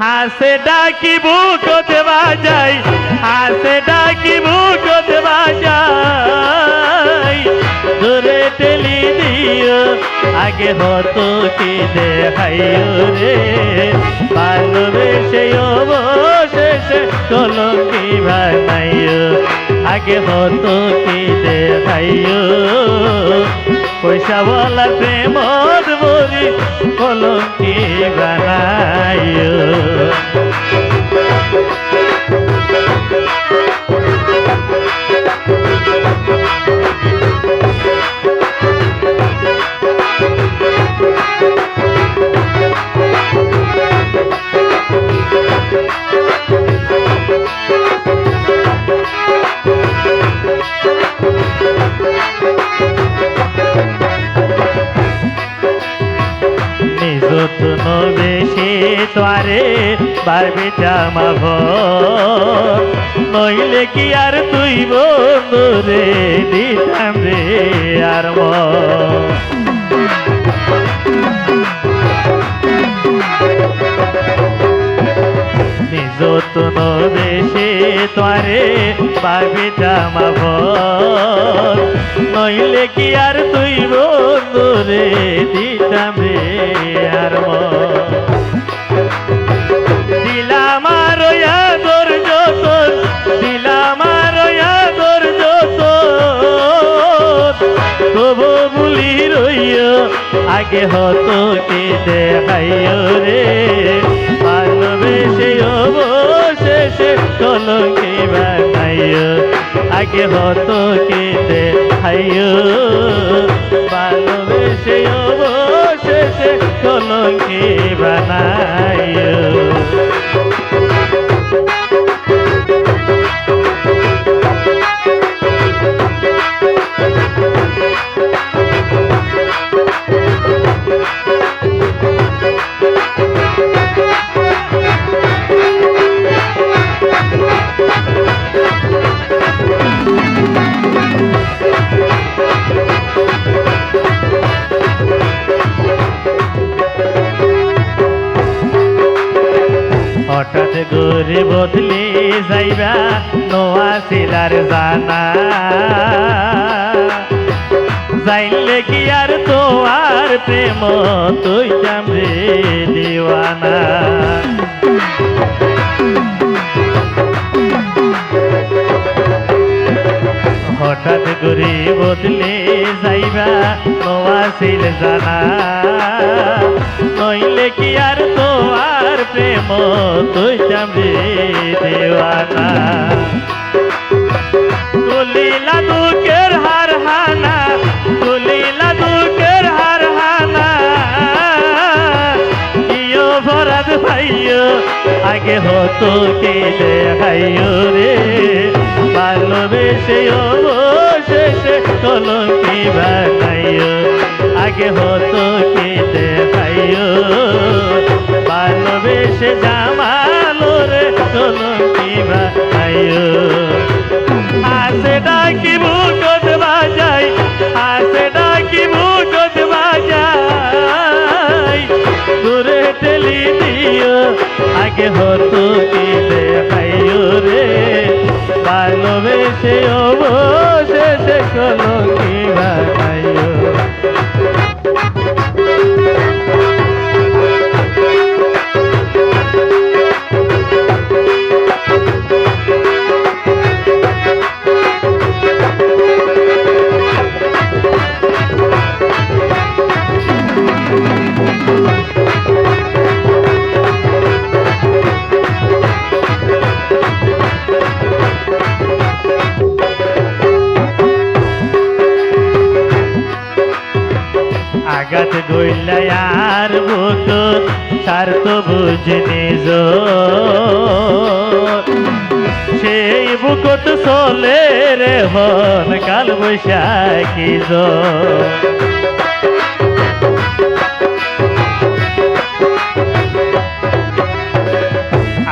হাসে ডাকি বুকতে বাজাই, হাসে ডাকি বুকতে বাজাই। দূরে টেলি দিও, আগে হতো কি দেখাইও রে। ভালোবেসে অবশেষে কলঙ্কি বানাইও, আগে হতো কি দেখাইও। পয়সা বলা প্রেম বলি কলঙ্কি বানাইও? তোয়ারে পারবে জামাব নইলে কি আর তুই বন্ধু রে, দিতাম রে আর যত্ন তোয়ারে পারবে জামাভ নইলে কি আর তুই বন্ধু রে, দিতাম রে আর মন। আগে হতো কে দেখাইও রে? ভালোবেসে অবশেষে কলকে বানাইও। আগে হতো কে দেখাইও? ভালোবেসে অবশেষে কলকে বানাইও। করে বদলে যাইবা, নোয়া শিলার জানা। যাইলে কি আর তো আর প্রেম, তুই জামরে দিওয়ানা। হঠাৎ করে বদলে যাইবা, নোয়া শিল জানা। নইলে কি আর তো প্রেম, তুই জামরে দেওয়ানা। তুলিলা দুঃখের হার হানা, তুলিলা দুঃখের হার হানা। ইয়ো ভরাত ভাইও আগে হতো কে দেখাইও রে? ভালোবেসে, অবশেষে কলঙ্কি বানাইও আগে হতো কে দেখাইও টেলি দিও। আগে হতো কি দেখাইও রে। ভালোবেসে অবশেষে গইলাই আর বুক সার তো বুঝনি সেই বুকত চলে রে হন কাল বৈশাখী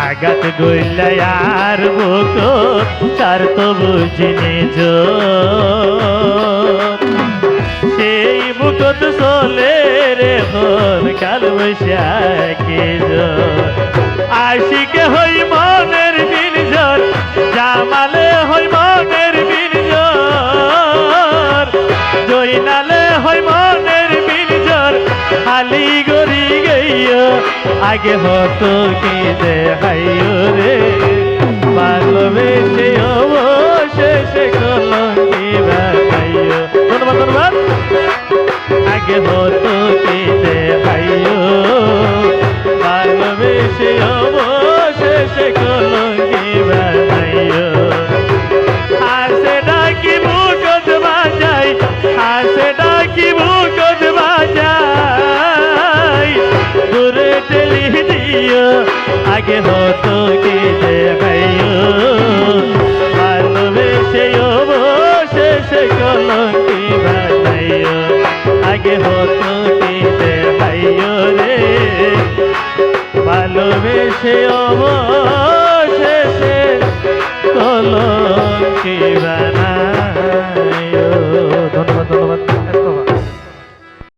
আঘাত গইলাই আর বুক সার তো বুঝনি সেই বুকত চলে রে হন কাল বৈশাখী আশিকে হই মনের বিনজর জামালে হই মনের বিনজর জয়নালে হই মনের বিনজর খালি গড়ি গইয় আগে হতো কি দেখাইও রে। ভালোবেসে অবশেষে কলঙ্কি হতো কি রে। ভালোবেসে অবশেষে